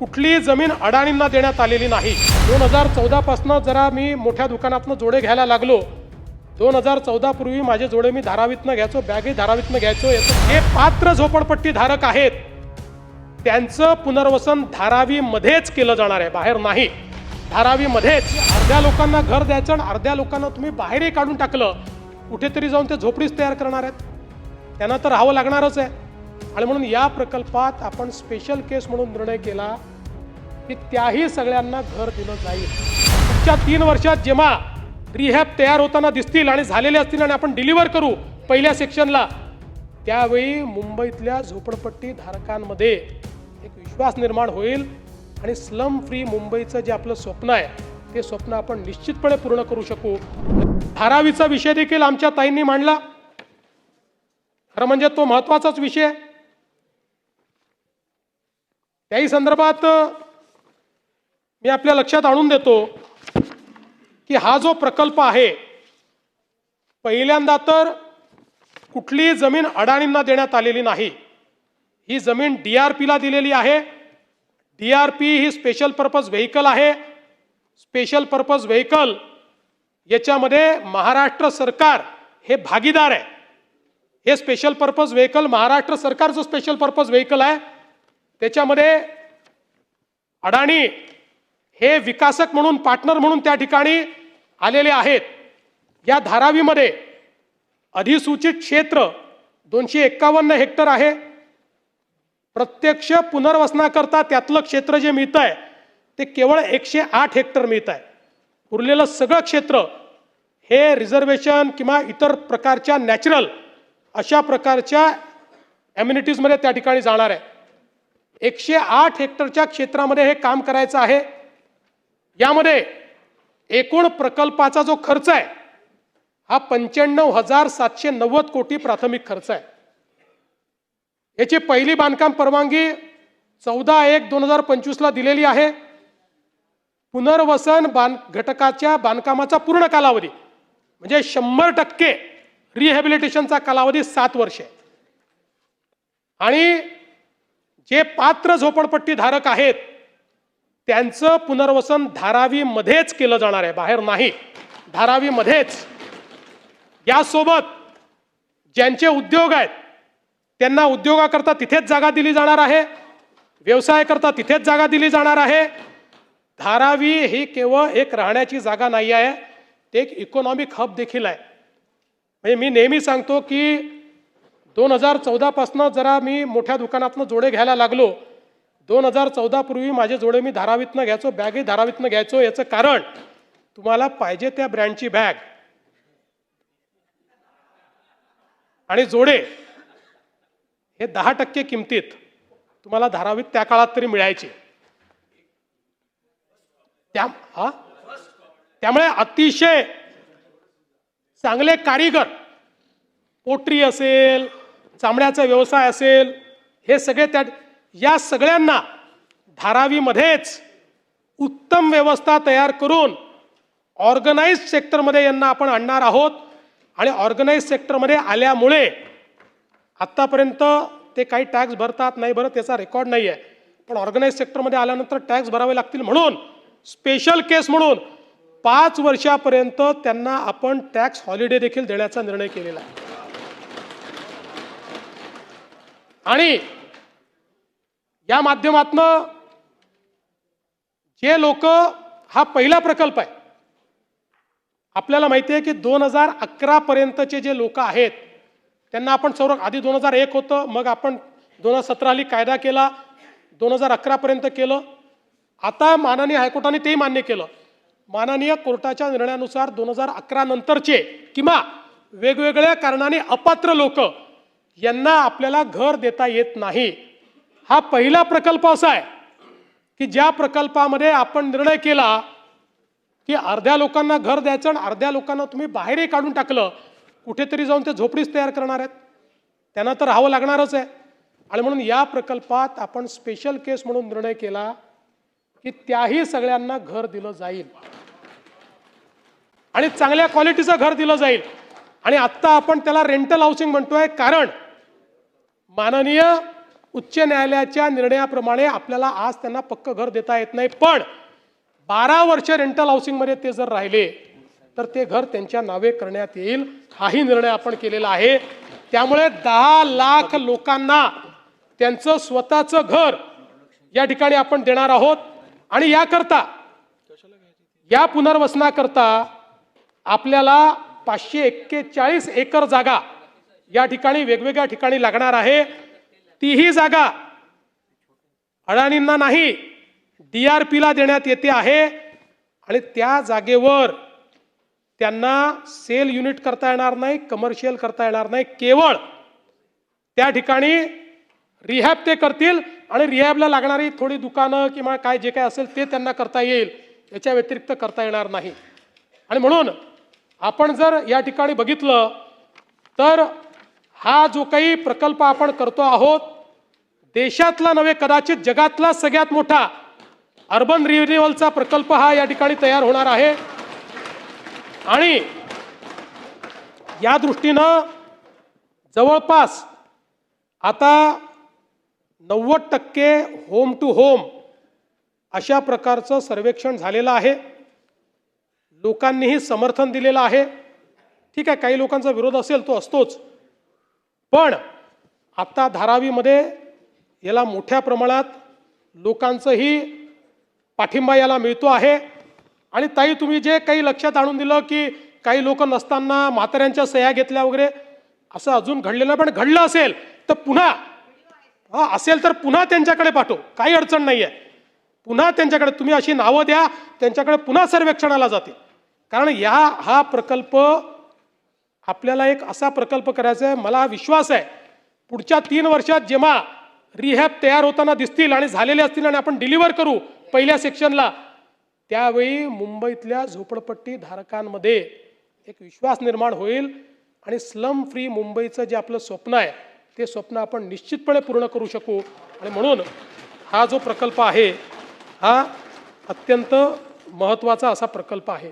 कुठलीही जमीन अडाणींना देण्यात आलेली नाही. दोन हजार चौदापासनं जरा मी मोठ्या दुकानातनं जोडे घ्यायला लागलो. दोन हजार चौदापूर्वी माझे जोडे मी धारावीतनं घ्यायचो बॅगही धारावीतनं घ्यायचो. याचं जे पात्र झोपडपट्टी धारक आहेत. त्यांचं पुनर्वसन धारावीमध्येच केलं जाणार आहे बाहेर नाही. धारावीमध्येच. अर्ध्या लोकांना घर द्यायचं आणि अर्ध्या लोकांना तुम्ही बाहेरही काढून टाकलं. कुठेतरी जाऊन ते झोपडीच तयार करणार आहेत. त्यांना तर राहावं लागणारच आहे. आणि म्हणून या प्रकल्पात आपण स्पेशल केस म्हणून निर्णय केला की त्याही सगळ्यांना घर दिलं जाईल. पुढच्या तीन वर्षात जेव्हा रिहॅब तयार होताना दिसतील आणि झालेले असतील आणि आपण डिलिव्हर करू पहिल्या सेक्शनला त्यावेळी मुंबईतल्या झोपडपट्टी धारकांमध्ये एक विश्वास निर्माण होईल आणि स्लम फ्री मुंबईचं जे आपलं स्वप्न आहे ते स्वप्न आपण निश्चितपणे पूर्ण करू शकू. धारावीचा विषय देखील आमच्या ताईंनी मांडला. खरं म्हणजे तो महत्वाचाच विषय आहे. त्याही संदर्भात मी आपल्या लक्षात आणून देतो की हा जो प्रकल्प आहे पहिल्यांदा तर कुठलीही जमीन अडाणींना देण्यात आलेली नाही. ही जमीन डी आर पीला दिलेली आहे. डी आर पी ही स्पेशल पर्पज व्हेकल आहे. स्पेशल पर्पज व्हेकल याच्यामध्ये महाराष्ट्र सरकार हे भागीदार आहे. हे स्पेशल पर्पज व्हेकल महाराष्ट्र सरकारचं स्पेशल पर्पज व्हेकल आहे त्याच्यामध्ये अडाणी हे विकासक म्हणून पार्टनर म्हणून त्या ठिकाणी आलेले आहेत. या धारावीमध्ये अधिसूचित क्षेत्र दोनशे एक्कावन्न हेक्टर आहे. प्रत्यक्ष पुनर्वसनाकरता त्यातलं क्षेत्र जे मिळतं आहे ते केवळ एकशे आठ हेक्टर मिळत आहे उरलेलं सगळं क्षेत्र हे रिझर्वेशन किंवा इतर प्रकारच्या नॅचरल अशा प्रकारच्या ॲम्युनिटीजमध्ये त्या ठिकाणी जाणार आहे. एकशे आठ हेक्टरच्या क्षेत्रामध्ये हे काम करायचं आहे. यामध्ये एकूण प्रकल्पाचा जो खर्च आहे हा पंच्याण्णव हजार सातशे नव्वद कोटी प्राथमिक खर्च आहे. याची पहिली बांधकाम परवानगी चौदा एक दोन हजार पंचवीसला दिलेली आहे. पुनर्वसन बांध घटकाच्या बांधकामाचा पूर्ण कालावधी म्हणजे शंभर टक्के रिहॅबिलिटेशनचा कालावधी सात वर्ष. आहे आणि जे पात्र झोपडपट्टी धारक आहेत त्यांचं पुनर्वसन धारावीमध्येच केलं जाणार आहे बाहेर नाही. धारावीमध्येच. यासोबत ज्यांचे उद्योग आहेत त्यांना उद्योगाकरता तिथेच जागा दिली जाणार आहे व्यवसायाकरता तिथेच जागा दिली जाणार आहे. धारावी ही केवळ एक राहण्याची जागा नाही आहे ते एक इकॉनॉमिक हब देखील आहे. म्हणजे मी नेहमी सांगतो की दोन हजार चौदापासनं जरा मी मोठ्या दुकानातनं जोडे घ्यायला लागलो. दोन हजार चौदापूर्वी माझे जोडे मी धारावीतनं घ्यायचो बॅगही धारावीतनं घ्यायचो. याचं कारण तुम्हाला पाहिजे त्या ब्रँडची बॅग. आणि जोडे हे दहा टक्के किमतीत तुम्हाला धारावीत त्या काळात तरी मिळायचे. त्या हा? त्यामुळे अतिशय चांगले कारीगर पोट्री असेल चामड्याचा व्यवसाय असेल हे सगळे त्या या सगळ्यांना धारावीमध्येच उत्तम व्यवस्था तयार करून ऑर्गनाईज सेक्टरमध्ये यांना आपण आणणार आहोत. आणि ऑर्गनाईज सेक्टरमध्ये आल्यामुळे आत्तापर्यंत ते काही टॅक्स भरतात नाही भरत याचा रेकॉर्ड नाही आहे पण ऑर्गनाईज सेक्टरमध्ये आल्यानंतर टॅक्स भरावे लागतील म्हणून स्पेशल केस म्हणून पाच वर्षापर्यंत त्यांना आपण टॅक्स हॉलिडे देखील देण्याचा निर्णय केलेला आहे. आणि या माध्यमातनं जे लोक हा पहिला प्रकल्प आहे. आपल्याला माहिती आहे की दोन हजार अकरा पर्यंतचे जे लोक आहेत त्यांना आपण सर्व आधी दोन हजार एक होतं मग आपण दोन हजार सतराली कायदा केला दोन हजार अकरापर्यंत केलं. आता माननीय हायकोर्टाने तेही मान्य केलं. माननीय कोर्टाच्या निर्णयानुसार दोन हजार अकरा नंतरचे किंवा वेगवेगळ्या कारणाने अपात्र लोक यांना आपल्याला घर देता येत नाही. हा पहिला प्रकल्प असा आहे की ज्या प्रकल्पामध्ये आपण निर्णय केला की अर्ध्या लोकांना घर द्यायचं आणि अर्ध्या लोकांना तुम्ही बाहेरही काढून टाकलं कुठेतरी जाऊन ते झोपडीच तयार करणार आहेत. त्यांना तर राहावं लागणारच आहे. आणि म्हणून या प्रकल्पात आपण स्पेशल केस म्हणून निर्णय केला की त्याही सगळ्यांना घर दिलं जाईल. आणि चांगल्या क्वालिटीचं घर दिलं जाईल. आणि आत्ता आपण त्याला रेंटल हाऊसिंग म्हणतोय. कारण माननीय उच्च न्यायालयाच्या निर्णयाप्रमाणे आपल्याला आज त्यांना पक्क घर देता येत नाही. पण बारा वर्ष रेंटल हाऊसिंगमध्ये ते जर राहिले तर ते घर त्यांच्या नावे करण्यात येईल. हाही निर्णय आपण केलेला आहे. त्यामुळे दहा लाख लोकांना त्यांचं स्वतःचं घर या ठिकाणी आपण देणार आहोत. आणि याकरता या पुनर्वसनाकरता आपल्याला पाचशे एक्केचाळीस एकर जागा या ठिकाणी वेगवेगळ्या ठिकाणी लागणार आहे. तीही जागा अडाणींना नाही डी आर पीला देण्यात येते आहे. आणि त्या जागेवर त्यांना सेल युनिट करता येणार नाही कमर्शियल करता येणार नाही. केवळ त्या ठिकाणी रिहॅब ते करतील. आणि रिहॅबला लागणारी थोडी दुकानं किंवा काय जे काय असेल ते त्यांना करता येईल. याच्या व्यतिरिक्त करता येणार नाही. आणि म्हणून आपण जर या ठिकाणी बघितलं तर हा जो काही प्रकल्प आपण करतो आहोत देशातला नव्हे कदाचित जगातला सगळ्यात मोठा अर्बन रिन्युअलचा प्रकल्प हा या ठिकाणी तयार होणार आहे. आणि या दृष्टीनं जवळपास आता नव्वद टक्के होम टू होम अशा प्रकारचं सर्वेक्षण झालेलं आहे. लोकांनीही समर्थन दिलेलं आहे. ठीक आहे काही लोकांचा विरोध असेल तो असतोच. पण आत्ता धारावीमध्ये याला मोठ्या प्रमाणात लोकांचंही पाठिंबा याला मिळतो आहे. आणि ताई तुम्ही जे काही लक्षात आणून दिलं की काही लोक नसताना म्हाताऱ्यांच्या सह्या घेतल्या वगैरे असं अजून घडलेलं पण घडलं असेल तर पुन्हा हा असेल तर पुन्हा त्यांच्याकडे पाठव काही अडचण नाही आहे पुन्हा त्यांच्याकडे तुम्ही अशी नावं द्या त्यांच्याकडे पुन्हा सर्वेक्षणाला जाते कारण या हा प्रकल्प आपल्याला एक असा प्रकल्प करायचा आहे मला विश्वास आहे. पुढच्या तीन वर्षात जेव्हा रिहॅब तयार होताना दिसतील आणि झालेले असतील आणि आपण डिलिव्हर करू पहिल्या सेक्शनला त्यावेळी मुंबईतल्या झोपडपट्टी धारकांमध्ये एक विश्वास निर्माण होईल आणि स्लम फ्री मुंबईचं जे आपलं स्वप्न आहे ते स्वप्न आपण निश्चितपणे पूर्ण करू शकू. आणि म्हणून हा जो प्रकल्प आहे हा अत्यंत महत्त्वाचा असा प्रकल्प आहे.